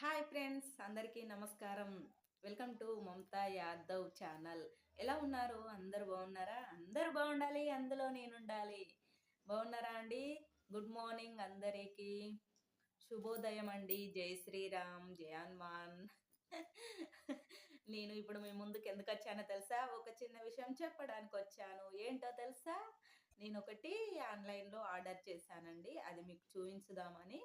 Hi friends అందరికీ నమస్కారం. Welcome to Mamata Yadav channel. ఎలా ఉన్నారు? అందరు బాగున్నారా? అందరు బాగుండాలి అందులో నేను ఉండాలి బాగున్నారా అండి? గుడ్ మార్నింగ్ అందరికీ. శుభోదయం అండి. జై శ్రీరామ్ జై హనుమాన్. నేను ఇప్పుడు మీ ముందుకు ఎందుకు వచ్చానో తెలుసా? ఒక చిన్న విషయం చెప్పడానికి వచ్చాను. ఏంటో తెలుసా? నేను ఒకటి ఆన్లైన్లో ఆర్డర్ చేశానండి. అది మీకు చూపించుదామని.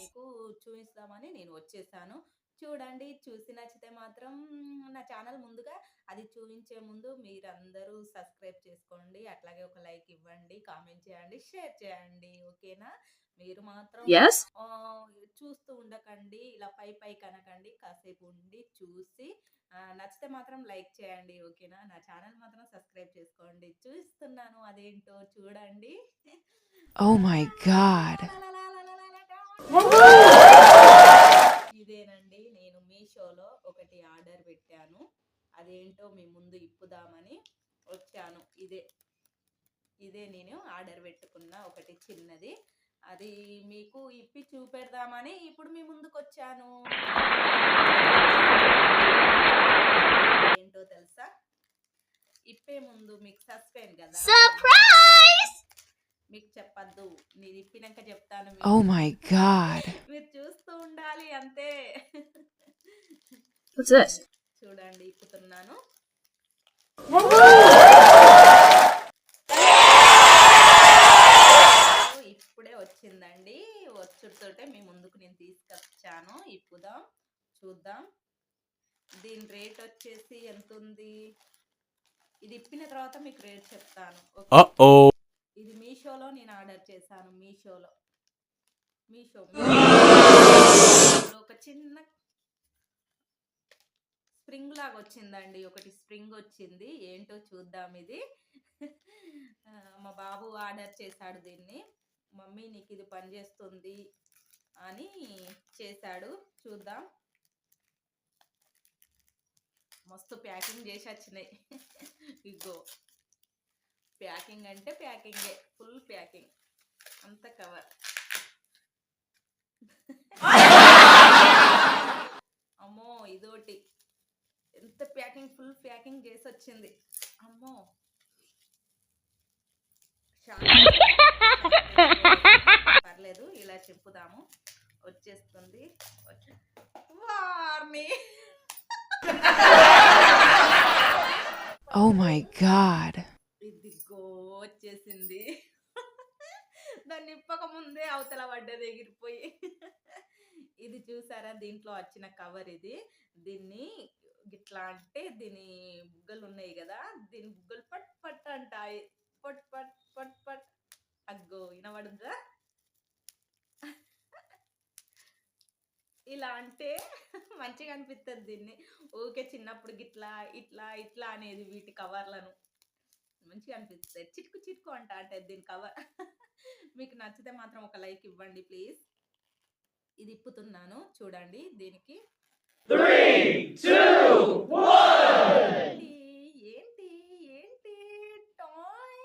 మీకు చూపిస్తామని నేను వచ్చేసాను. చూడండి చూసి నచ్చితే మాత్రం నా ఛానల్ ముందుగా అది చూపించే ముందు మీరందరూ సబ్స్క్రైబ్ చేసుకోండి. అట్లాగే ఒక లైక్ ఇవ్వండి కామెంట్ చేయండి షేర్ చేయండి. ఓకేనా? మీరు మాత్రం చూస్తూ ఉండకండి ఇలా పై పై కనకండి కాసేపు ఉండి చూసి నచ్చితే మాత్రం లైక్ చేయండి. ఓకేనా? నా ఛానల్ మాత్రం సబ్స్క్రైబ్ చేసుకోండి. చూస్తున్నాను అదేంటో చూడండి. Oh my god. ఇదేనండి నేను మీషోలో ఒకటి ఆర్డర్ పెట్టాను. అదేంటో మీ ముందు ఇప్పుదామని వచ్చాను. ఇదే ఇదే నేను ఆర్డర్ పెట్టుకున్న ఒకటి చిన్నది. అది మీకు ఇప్పి చూపెడదామని ఇప్పుడు మీ ముందుకు వచ్చాను ఏంటో తెలుసా? ఇప్పే ముందు మీకు సస్పెండ్ కదా. సర్ప్రైజ్ మీకు చెప్పద్దు నేను ఇప్పినాక చెప్తాను. Oh my god. మీరు చూస్తూ ఉండాలి అంతే? చూడండి ఇప్పుతున్నాను ఇప్పుడే వచ్చిందండి వచ్చుడుతోటే మీ ముందుకు నేను తీసుకొచ్చాను ఇప్పుదాం చూద్దాం దీని రేట్ వచ్చేసి ఎంత ఉంది ఇది ఇప్పిన తర్వాత మీకు రేట్ చెప్తాను ఓకే? ఇది మీషోలో నేను ఆర్డర్ చేశాను మీషోలో. మీషో. ఒక చిన్న స్ప్రింగ్ లాగా వచ్చిందండి. ఒకటి స్ప్రింగ్ వచ్చింది. ఏంటో చూద్దాం ఇది. మా బాబు ఆర్డర్ చేశాడు దీన్ని. మమ్మీ నీకు ఇది పనిచేస్తుంది అని చేశాడు. చూద్దాం. మస్తు ప్యాకింగ్ చేసి వచ్చినాయి. ఇగో. ప్యాకింగ్ అంటే ప్యాకింగే ఫుల్ ప్యాకింగ్. అంత కవర్. అమ్మో ఇదోటి. ఎంత ప్యాకింగ్ ఫుల్ ప్యాకింగ్ చేసి వచ్చింది అమ్మో. చాలా పర్లేదు ఇలా చెప్పుదాము. వచ్చేస్తుంది. వచ్చే- వార్ని. Oh my god. వచ్చేసింది. దాన్ని ఇప్పక ముందే అవతల పడ్డది ఎగిరిపోయి. ఇది చూసారా? దీంట్లో వచ్చిన కవర్ ఇది. దీన్ని గిట్లా అంటే దీని బుగ్గలు ఉన్నాయి కదా దీని బుగ్గలు పట్ పట్ అంటాయి. పట్ పట్ పట్ పట్. అగ్గో వినబడుద్దా? ఇలా అంటే మంచిగా అనిపిస్తుంది దీన్ని. ఊకే చిన్నప్పుడు గిట్లా ఇట్లా ఇట్లా అనేది వీటి కవర్లను. మంచిగా అనిపిస్తుంది. చిటుకు చిటుకు అంట అంటే దీని కవర్. మీకు నచ్చితే మాత్రం ఒక లైక్ ఇవ్వండి ప్లీజ్. ఇది ఇప్పుతున్నాను. చూడండి దీనికి. ఏంటి? ఏంటి? టాయ్.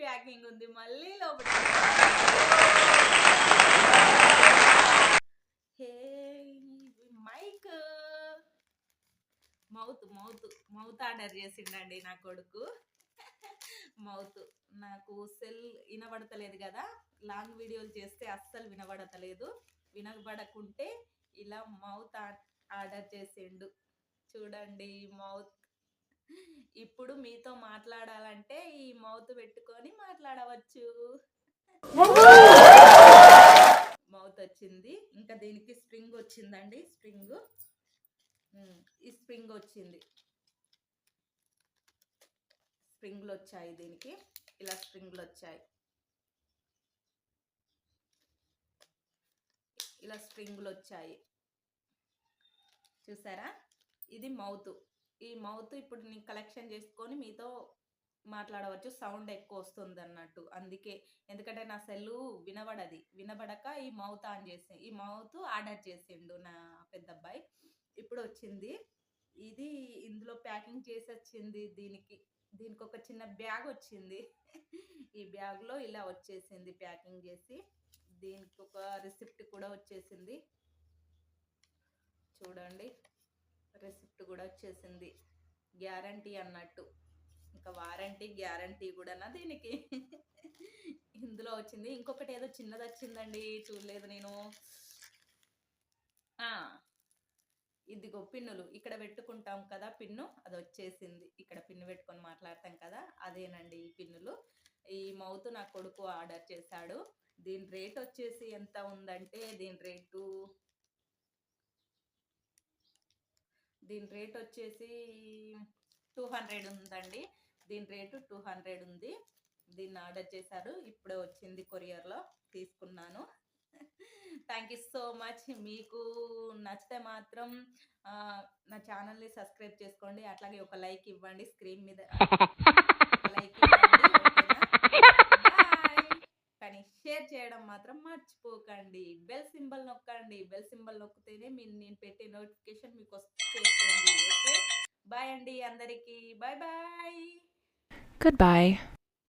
ప్యాకింగ్ ఉంది. మళ్ళీ లోపల hey mike mouth mouth mouth order చేసిండండి నా కొడుకు. మౌత్ నాకు సెల్ వినబడతలేదు కదా. లాంగ్ వీడియోలు చేస్తే అస్సలు వినబడతలేదు. వినబడకుంటే ఇలా మౌత్ ఆర్డర్ చేసిండు. చూడండి మౌత్. ఇప్పుడు మీతో మాట్లాడాలంటే ఈ మౌత్ పెట్టుకొని మాట్లాడవచ్చు. మౌత్ వచ్చింది. ఇంకా దీనికి స్ప్రింగ్ వచ్చిందండి. స్ప్రింగ్. ఈ స్ప్రింగ్ వచ్చింది. స్ప్రింగ్లు వచ్చాయి దీనికి. ఇలా స్ప్రింగ్లు వచ్చాయి. ఇలా స్ప్రింగ్లు వచ్చాయి. చూసారా? ఇది మౌత్. ఈ మౌత్ ఇప్పుడు నేను కలెక్షన్ చేసుకొని మీతో మాట్లాడవచ్చు. సౌండ్ ఎక్కువ వస్తుంది అన్నట్టు. అందుకే ఎందుకంటే నా సెల్లు వినబడది. వినబడక ఈ మౌత్ ఆన్ చేసి ఈ మౌత్ ఆర్డర్ చేసిండు నా పెద్ద అబ్బాయి ఇప్పుడు వచ్చింది ఇది ఇందులో ప్యాకింగ్ చేసి వచ్చింది దీనికి. దీనికి ఒక చిన్న బ్యాగ్ వచ్చింది ఈ బ్యాగ్లో ఇలా వచ్చేసింది ప్యాకింగ్ చేసి. దీనికి ఒక రిసిప్ట్ కూడా వచ్చేసింది. చూడండి. రిసిప్ట్ కూడా వచ్చేసింది. గ్యారంటీ అన్నట్టు. ఇంకా వారంటీ గ్యారంటీ కూడానా దీనికి? ఇందులో వచ్చింది. ఇంకొకటి ఏదో చిన్నది వచ్చిందండి చూడలేదు నేను. ఇదిగో పిన్నులు ఇక్కడ పెట్టుకుంటాం కదా పిన్ను అది వచ్చేసింది. ఇక్కడ పిన్ను పెట్టుకొని మాట్లాడతాం కదా అదేనండి ఈ పిన్నులు. ఈ మౌత్ నా కొడుకు ఆర్డర్ చేశాడు. దీని రేట్ వచ్చేసి ఎంత ఉందంటే దీని రేటు దీని రేట్ వచ్చేసి టూ హండ్రెడ్ ఉందండి. దీని రేటు టూ హండ్రెడ్ ఉంది. దీన్ని ఆర్డర్ చేశారు. ఇప్పుడే వచ్చింది కొరియర్లో తీసుకున్నాను. థ్యాంక్ యూ సో మచ్ మీకు నచ్చితే మాత్రం నా ఛానల్ని సబ్స్క్రైబ్ చేసుకోండి. అట్లాగే ఒక లైక్ ఇవ్వండి స్క్రీన్ మీద. లైక్ కానీ షేర్ చేయడం మాత్రం మర్చిపోకండి. బెల్ సింబల్ నొక్కండి. బెల్ సింబల్ నొక్కితేనే మీరు నేను పెట్టే నోటిఫికేషన్ మీకు వస్తుంది ఓకే? బాయ్ అండి అందరికీ. Bye bye bye